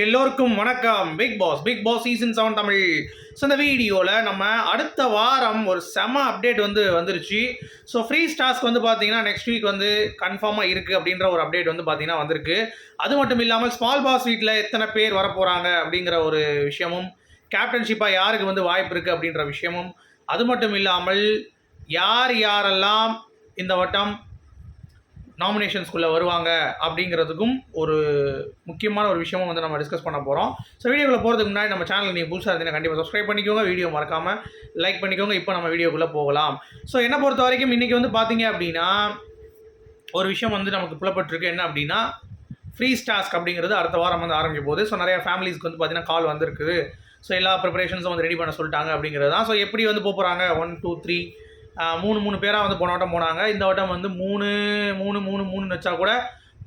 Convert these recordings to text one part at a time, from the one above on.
எல்லோருக்கும் வணக்கம். Bigg Boss Bigg Boss season seven Tamil. So இந்த வீடியோவில் நம்ம அடுத்த வாரம் ஒரு செம அப்டேட் வந்து வந்துருச்சு. ஸோ ஃப்ரீ ஸ்டார்ஸ்க்கு வந்து பார்த்தீங்கன்னா நெக்ஸ்ட் வீக் வந்து கன்ஃபார்மாக இருக்குது அப்படின்ற ஒரு அப்டேட் வந்து பார்த்தீங்கன்னா வந்திருக்கு. அது மட்டும் இல்லாமல் ஸ்மால் பாஸ் வீட்டில் எத்தனை பேர் வரப்போகிறாங்க அப்படிங்கிற ஒரு விஷயமும் கேப்டன்ஷிப்பாக யாருக்கு வந்து வாய்ப்பு இருக்குது அப்படின்ற விஷயமும் அது மட்டும் இல்லாமல் யார் யாரெல்லாம் இந்த வட்டம் நாமினேஷன்ஸ்குள்ளே வருவாங்க அப்படிங்கிறதுக்கும் ஒரு முக்கியமான ஒரு விஷயமும் வந்து நம்ம டிஸ்கஸ் பண்ண போகிறோம் ஸோ வீடியோக்குள்ளே போகிறதுக்கு முன்னாடி நம்ம சேனல் நீங்கள் புதுசாக இருந்தீங்கன்னா கண்டிப்பாக சப்ஸ்கிரைப் பண்ணிக்கோங்க. வீடியோ மறக்காமல் லைக் பண்ணிக்கோங்க. இப்போ நம்ம வீடியோக்குள்ளே போகலாம். ஸோ என்னை பொறுத்த வரைக்கும் இன்றைக்கி வந்து பார்த்தீங்க அப்படின்னா ஒரு விஷயம் வந்து நமக்கு புலப்பட்டிருக்கு. என்ன அப்படின்னா ஃப்ரீ டாஸ்க் அப்படிங்கிறது அடுத்த வாரம் வந்து ஆரம்பிக்க போகுது. ஸோ நிறையா ஃபேமிலிஸ்க்கு வந்து பார்த்திங்கன்னா கால் வந்திருக்குது. ஸோ எல்லா ப்ரிப்பரேஷன்ஸும் வந்து ரெடி பண்ண சொல்லிட்டாங்க அப்படிங்கிறது தான் ஸோ எப்படி வந்து போகிறாங்க ஒன் டூ த்ரீ மூணு மூணு பேராக வந்து போன வட்டம் போனாங்க. இந்த வட்டம் வந்து மூணு மூணு மூணு மூணுன்னு வச்சா கூட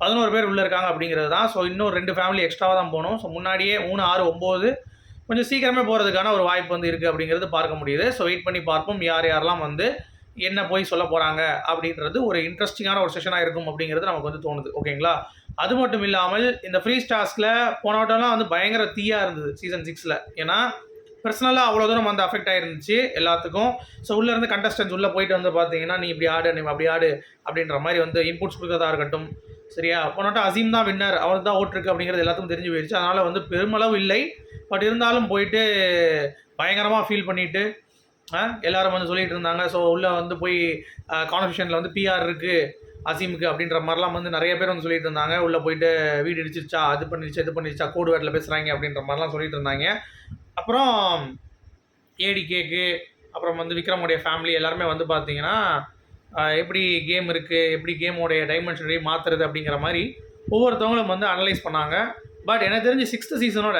பதினோரு பேர் உள்ளே இருக்காங்க அப்படிங்கிறது தான். ஸோ இன்னும் ரெண்டு ஃபேமிலி எக்ஸ்ட்ராவாக தான் போகணும். ஸோ முன்னாடியே மூணு ஆறு ஒம்பது கொஞ்சம் சீக்கிரமே போகிறதுக்கான ஒரு வாய்ப்பு வந்து இருக்குது அப்படிங்கிறது பார்க்க முடியுது. ஸோ வெயிட் பண்ணி பார்ப்போம். யார் யாரெல்லாம் வந்து என்ன போய் சொல்ல போகிறாங்க அப்படின்றது ஒரு இன்ட்ரெஸ்டிங்கான ஒரு செஷனாக இருக்கும் அப்படிங்கிறது நமக்கு வந்து தோணுது. ஓகேங்களா அது மட்டும் இல்லாமல் இந்த ஃப்ரீ ஸ்டார்ஸில் போன வட்டம்லாம் வந்து பயங்கர தீயாக இருந்தது சீசன் சிக்ஸில் ஏன்னா பர்சனலாக அவ்வளோ தூரம் வந்து அஃபெக்ட் ஆயிருந்துச்சு எல்லாத்துக்கும். ஸோ உள்ளேருந்து கண்டஸ்டன்ஸ் உள்ளே போயிட்டு வந்து பார்த்தீங்கன்னா நீ இப்படி ஆடு நீ அப்படி ஆடு அப்படின்ற மாதிரி வந்து இன்புட்ஸ் கொடுக்கறதா இருக்கட்டும். சரியா? போனோட்டா அசீம் தான் வின்னர் அவர் தான் ஓட்டிருக்கு அப்படிங்கிறது எல்லாத்துக்கும் தெரிஞ்சு போயிடுச்சு அதனால் வந்து பெருமளவு இல்லை. பட் இருந்தாலும் போயிட்டு பயங்கரமாக ஃபீல் பண்ணிவிட்டு எல்லாரும் வந்து சொல்லிட்டு இருந்தாங்க. ஸோ உள்ளே வந்து போய் கான்வர்சேஷனில் வந்து பிஆர் இருக்குது அசீமுக்கு அப்படின்ற மாதிரிலாம் வந்து நிறைய பேர் வந்து சொல்லிட்டு இருந்தாங்க. உள்ளே போயிட்டு வீடு இடிச்சிருச்சா அது பண்ணிருச்சா இது பண்ணிருச்சா கோடு வேட்டில் பேசுகிறாங்க அப்படின்ற மாதிரிலாம் சொல்லிட்டு இருந்தாங்க. அப்புறம் ஏடி கேக்கு அப்புறம் வந்து விக்ரமுடைய ஃபேமிலி எல்லாருமே வந்து பார்த்தீங்கன்னா எப்படி கேம் இருக்குது எப்படி கேமோடைய டைமென்ஷனரி மாற்றுறது அப்படிங்கிற மாதிரி ஒவ்வொருத்தவங்களும் வந்து அனலைஸ் பண்ணாங்க. பட் எனக்கு தெரிஞ்சு சிக்ஸ்த்து சீசனோட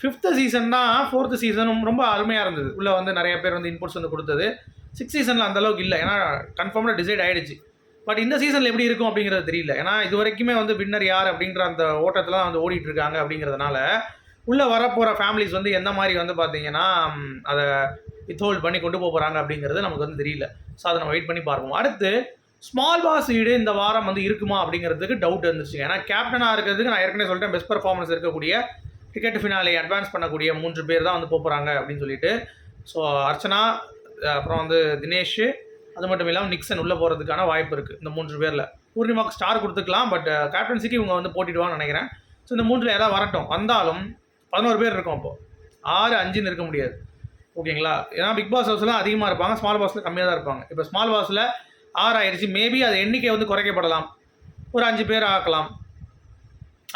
ஃபிஃப்த்து சீசன் தான் ஃபோர்த்து சீசனும் ரொம்ப அருமையாக இருந்தது. உள்ளே வந்து நிறைய பேர் வந்து இன்புட்ஸ் வந்து கொடுத்தது. சிக்ஸ் சீசனில் அந்தளவுக்கு இல்லை. ஏன்னா கன்ஃபார்மாக டிசைட் ஆகிடுச்சு பட் இந்த சீசனில் எப்படி இருக்கும் அப்படிங்கிறது தெரியல. ஏன்னா இது வரைக்குமே வந்து வின்னர் யார் அப்படிங்கிற அந்த ஓட்டத்தில் தான் வந்து ஓடிட்டு இருக்காங்க அப்படிங்கிறதுனால உள்ளே வரப்போகிற ஃபேமிலிஸ் வந்து எந்த மாதிரி வந்து பார்த்தீங்கன்னா அதை வித்ஹோல்ட் பண்ணி கொண்டு போக போகிறாங்க அப்படிங்கிறது நமக்கு வந்து தெரியல. ஸோ அதை நம்ம வெயிட் பண்ணி பார்ப்போம். அடுத்து ஸ்மால் பாஸ் வீடு இந்த வாரம் வந்து இருக்குமா அப்படிங்கிறதுக்கு டவுட் இருந்துச்சு ஏன்னா கேப்டனாக இருக்கிறதுக்கு நான் ஏற்கனவே சொல்லிட்டேன் பெஸ்ட் பர்ஃபார்மன்ஸ் இருக்கக்கூடிய டிக்கெட் ஃபினாலே அட்வான்ஸ் பண்ணக்கூடிய மூன்று பேர் தான் வந்து போகிறாங்க அப்படின்னு சொல்லிட்டு. ஸோ அர்ச்சனா அப்புறம் வந்து தினேஷ் அது மட்டும் இல்லாமல் நிக்சன் உள்ளே போகிறதுக்கான வாய்ப்பு இருக்குது இந்த மூன்று பேரில். பூர்ணிமாவுக்கு ஸ்டார் கொடுத்துக்கலாம் பட் கேப்டன்சிக்கு இவங்க வந்து போட்டிடுவான்னு நினைக்கிறேன். ஸோ இந்த மூன்றில் யாராவது வரட்டும். வந்தாலும் பதினோரு பேர் இருக்கும் அப்போது ஆறு அஞ்சுன்னு இருக்க முடியாது. ஓகேங்களா? ஏன்னா பிக் பாஸ் ஹவுஸ்லாம் அதிகமாக இருப்பாங்க ஸ்மால் பாஸில் கம்மியாக தான் இருப்பாங்க. இப்போ ஸ்மால் பாஸில் ஆறு ஆயிடுச்சு. மேபி அது எண்ணிக்கை வந்து குறைக்கப்படலாம். ஒரு அஞ்சு பேர் ஆக்கலாம்.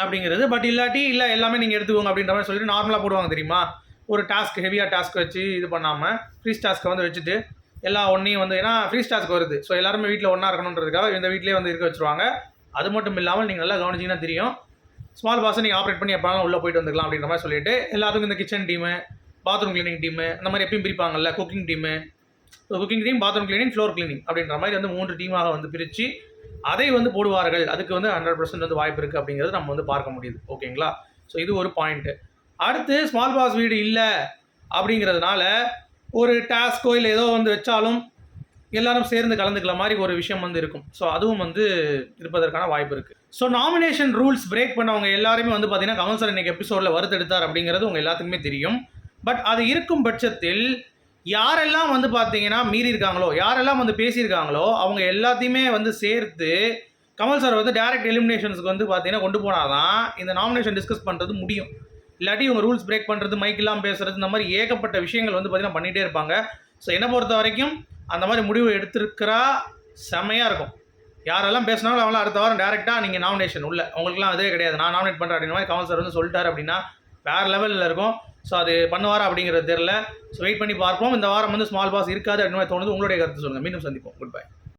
அப்படிங்கிறது. பட் இல்லாட்டி இல்லை எல்லாமே நீங்கள் எடுத்துக்கோங்க அப்படின்ற மாதிரி சொல்லிட்டு நார்மலாக போடுவாங்க தெரியுமா? ஒரு டாஸ்க் ஹெவியாக டாஸ்க் வச்சு இது பண்ணாமல் ஃப்ரீ டாஸ்க்கை வந்து வச்சுட்டு எல்லா ஒன்றையும் வந்து ஏன்னா ஃப்ரீ டாஸ்க் வருது. ஸோ எல்லாருமே வீட்டில் ஒன்றா இருக்கணுன்றதுக்காக இந்த வீட்டிலே வந்து இருக்க வச்சுருவாங்க. அது மட்டும் இல்லாமல் நீங்கள் நல்லா கவனிச்சிங்கன்னா தெரியும். ஸ்மால் பாஸை நீங்கள் ஆப்ரேட் பண்ணி எப்போனாலும் உள்ளே போயிட்டு வந்துக்கலாம் அப்படின்ற மாதிரி சொல்லிட்டு எல்லாத்துக்கும் இந்த kitchen team bathroom cleaning team அந்த மாதிரி எப்பயும் பிரிப்பாங்கல்ல cooking team so cooking team bathroom cleaning floor cleaning அப்படின்ற மாதிரி வந்து மூன்று டீமாக வந்து பிரித்து அதை வந்து போடுவார்கள். அதுக்கு வந்து ஹண்ட்ரட் பர்சன்ட் வந்து வாய்ப்பு இருக்குது அப்படிங்கிறது நம்ம வந்து பார்க்க முடியுது. ஓகேங்களா? ஸோ இது ஒரு பாயிண்ட்டு அடுத்து ஸ்மால் பாஸ் வீடு இல்லை அப்படிங்கிறதுனால ஒரு டாஸ்கோ இல்லை ஏதோ வந்து வச்சாலும் எல்லாரும் சேர்ந்து கலந்துக்கல மாதிரி ஒரு விஷயம் வந்து இருக்கும். ஸோ அதுவும் வந்து இருப்பதற்கான வாய்ப்பு இருக்குது ஸோ நாமினேஷன் ரூல்ஸ் பிரேக் பண்ணவங்க எல்லாருமே வந்து பார்த்தீங்கன்னா கமல் சார் இன்னைக்கு எபிசோடில் வருத்தெடுத்தார் அப்படிங்கிறது உங்கள் எல்லாத்துக்குமே தெரியும். பட் அது இருக்கும் பட்சத்தில் யாரெல்லாம் வந்து பார்த்தீங்கன்னா மீறி இருக்காங்களோ யாரெல்லாம் வந்து பேசியிருக்காங்களோ அவங்க எல்லாத்தையுமே வந்து சேர்த்து கமல் சார் வந்து டைரக்ட் எலிமினேஷன்ஸ்க்கு வந்து பார்த்தீங்கன்னா கொண்டு போனாதான் இந்த நாமினேஷன் டிஸ்கஸ் பண்ணுறது முடியும். இல்லாட்டி இவங்க ரூல்ஸ் பிரேக் பண்ணுறது மைக் இல்லாமல் பேசுறது இந்த மாதிரி ஏகப்பட்ட விஷயங்கள் வந்து பார்த்தீங்கன்னா பண்ணிகிட்டே இருப்பாங்க. ஸோ என்னை பொறுத்த வரைக்கும் அந்த மாதிரி முடிவு எடுத்திருக்கிறா செமையாக இருக்கும். யாரெல்லாம் பேசினாலும் அவங்களாம் அடுத்த வாரம் டேரெக்டாக நீங்கள் நாமினேஷன் உள்ள. உங்களுக்குலாம் அதே கிடையாது. நான் நாமினேட் பண்ணுறேன் அப்படின்ற மாதிரி கவுன்சிலர் வந்து சொல்லிட்டார் அப்படின்னா வேறு லெவலில் இருக்கும். ஸோ அது பண்ணுவாரா அப்படிங்கிறது தெரில ஸோ வெயிட் பண்ணி பார்ப்போம். இந்த வாரம் வந்து ஸ்மால் பாஸ் இருக்காது அப்படின்னு மாதிரி தோணுது. உங்களுடைய கருத்து சொல்லுங்கள் மீண்டும் சந்திப்போம். Good bye